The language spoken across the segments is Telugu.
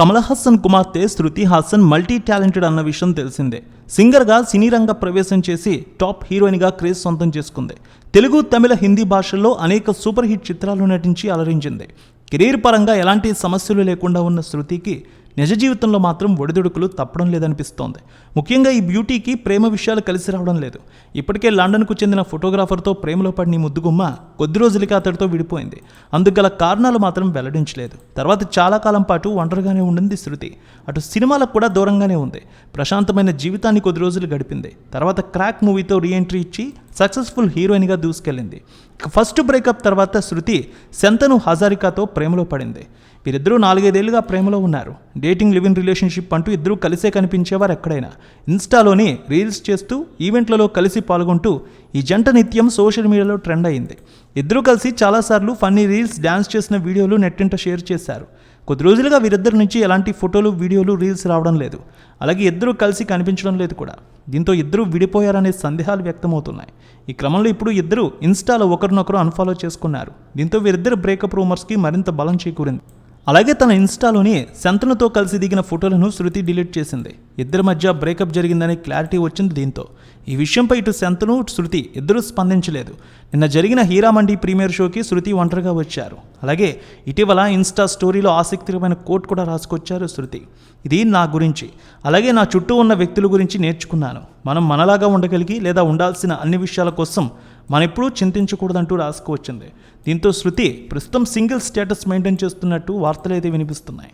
కమల్ హాసన్ కుమార్తె శృతి హాసన్ మల్టీ టాలెంటెడ్ అన్న విషయం తెలిసిందే. సింగర్గా సినీ రంగ ప్రవేశం చేసి టాప్ హీరోయిన్గా క్రేజ్ సొంతం చేసుకుంది. తెలుగు తమిళ హిందీ భాషల్లో అనేక సూపర్ హిట్ చిత్రాలు నటించి అలరించింది. కెరీర్ పరంగా ఎలాంటి సమస్యలు లేకుండా ఉన్న శృతికి నిజ జీవితంలో మాత్రం ఒడిదుడుకులు తప్పడం లేదనిపిస్తోంది. ముఖ్యంగా ఈ బ్యూటీకి ప్రేమ విషయాలు కలిసి రావడం లేదు. ఇప్పటికే లండన్కు చెందిన ఫోటోగ్రాఫర్తో ప్రేమలో పడిన ఈ ముద్దుగుమ్మ కొద్ది రోజులకి అతడితో విడిపోయింది. అందుకు గల కారణాలు మాత్రం వెల్లడించలేదు. తర్వాత చాలా కాలం పాటు ఒంటరిగానే ఉండింది శృతి. అటు సినిమాలకు కూడా దూరంగానే ఉంది. ప్రశాంతమైన జీవితాన్ని కొద్ది రోజులు గడిపింది. తర్వాత క్రాక్ మూవీతో రీఎంట్రీ ఇచ్చి సక్సెస్ఫుల్ హీరోయిన్గా దూసుకెళ్ళింది. ఫస్ట్ బ్రేకప్ తర్వాత శృతి శంతను హజారికాతో ప్రేమలో పడింది. వీరిద్దరూ నాలుగైదేళ్ళుగా ప్రేమలో ఉన్నారు. డేటింగ్ లివింగ్ రిలేషన్షిప్ అంటూ ఇద్దరూ కలిసే కనిపించేవారు ఎక్కడైనా. ఇన్స్టాలోని రీల్స్ చేస్తూ ఈవెంట్లలో కలిసి పాల్గొంటూ ఈ జంట నిత్యం సోషల్ మీడియాలో ట్రెండ్ అయింది. ఇద్దరూ కలిసి చాలాసార్లు ఫన్నీ రీల్స్ డ్యాన్స్ చేసిన వీడియోలు నెట్టింట షేర్ చేశారు. కొద్ది రోజులుగా వీరిద్దరి నుంచి ఎలాంటి ఫోటోలు వీడియోలు రీల్స్ రావడం లేదు. అలాగే ఇద్దరూ కలిసి కనిపించడం లేదు కూడా. దీంతో ఇద్దరూ విడిపోయారనే సందేహాలు వ్యక్తమవుతున్నాయి. ఈ క్రమంలో ఇప్పుడు ఇద్దరు ఇన్స్టాలో ఒకరినొకరు అన్ఫాలో చేసుకున్నారు. దీంతో వీరిద్దరు బ్రేకప్ రూమర్స్కి మరింత బలం చేకూరింది. అలాగే తన ఇన్స్టాలోని శంతనుతో కలిసి దిగిన ఫోటోలను శృతి డిలీట్ చేసింది. ఇద్దరి మధ్య బ్రేకప్ జరిగిందనే క్లారిటీ వచ్చింది దీంతో. ఈ విషయంపై ఇటు శంతను శృతి ఇద్దరూ స్పందించలేదు. నిన్న జరిగిన హీరామండి ప్రీమియర్ షోకి శృతి ఒంటరిగా వచ్చారు. అలాగే ఇటీవల ఇన్స్టా స్టోరీలో ఆసక్తికరమైన కోట్ కూడా రాసుకొచ్చారు శృతి. ఇది నా గురించి. అలాగే నా చుట్టూ ఉన్న వ్యక్తుల గురించి నేర్చుకున్నాను. మనం మనలాగా ఉండగలిగి లేదా ఉండాల్సిన అన్ని విషయాల కోసం మనం ఎప్పుడూ చింతించకూడదంటూ రాసుకువచ్చింది దీంతో శృతి ప్రస్తుతం సింగిల్ స్టేటస్ మెయింటైన్ చేస్తున్నట్టు వార్తలు అయితే వినిపిస్తున్నాయి.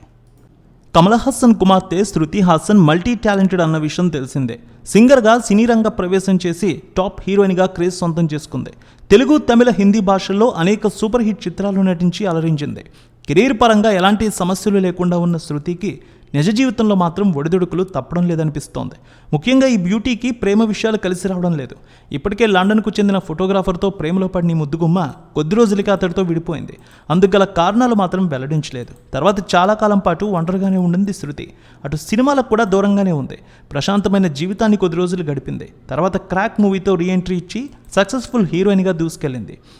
కమల్ హాసన్ కుమార్తె శృతి హాసన్ మల్టీ టాలెంటెడ్ అన్న విషయం తెలిసిందే. సింగర్గా సినీ రంగ ప్రవేశం చేసి టాప్ హీరోయిన్గా క్రేజ్ సొంతం చేసుకుంది. తెలుగు తమిళ హిందీ భాషల్లో అనేక సూపర్ హిట్ చిత్రాలు నటించి అలరించింది. కెరీర్ పరంగా ఎలాంటి సమస్యలు లేకుండా ఉన్న శృతికి నిజ జీవితంలో మాత్రం ఒడిదుడుకులు తప్పడం లేదనిపిస్తోంది. ముఖ్యంగా ఈ బ్యూటీకి ప్రేమ విషయాలు కలిసి రావడం లేదు. ఇప్పటికే లండన్కు చెందిన ఫోటోగ్రాఫర్తో ప్రేమలో పడిన ఈ ముద్దుగుమ్మ కొద్ది రోజులకి అతడితో విడిపోయింది. అందుకు కారణాలు మాత్రం వెల్లడించలేదు. తర్వాత చాలా కాలం పాటు ఒంటరిగానే ఉండింది శృతి. అటు సినిమాలకు కూడా దూరంగానే ఉంది. ప్రశాంతమైన జీవితాన్ని కొద్ది రోజులు గడిపింది. తర్వాత క్రాక్ మూవీతో రీఎంట్రీ ఇచ్చి సక్సెస్ఫుల్ హీరోయిన్గా దూసుకెళ్ళింది.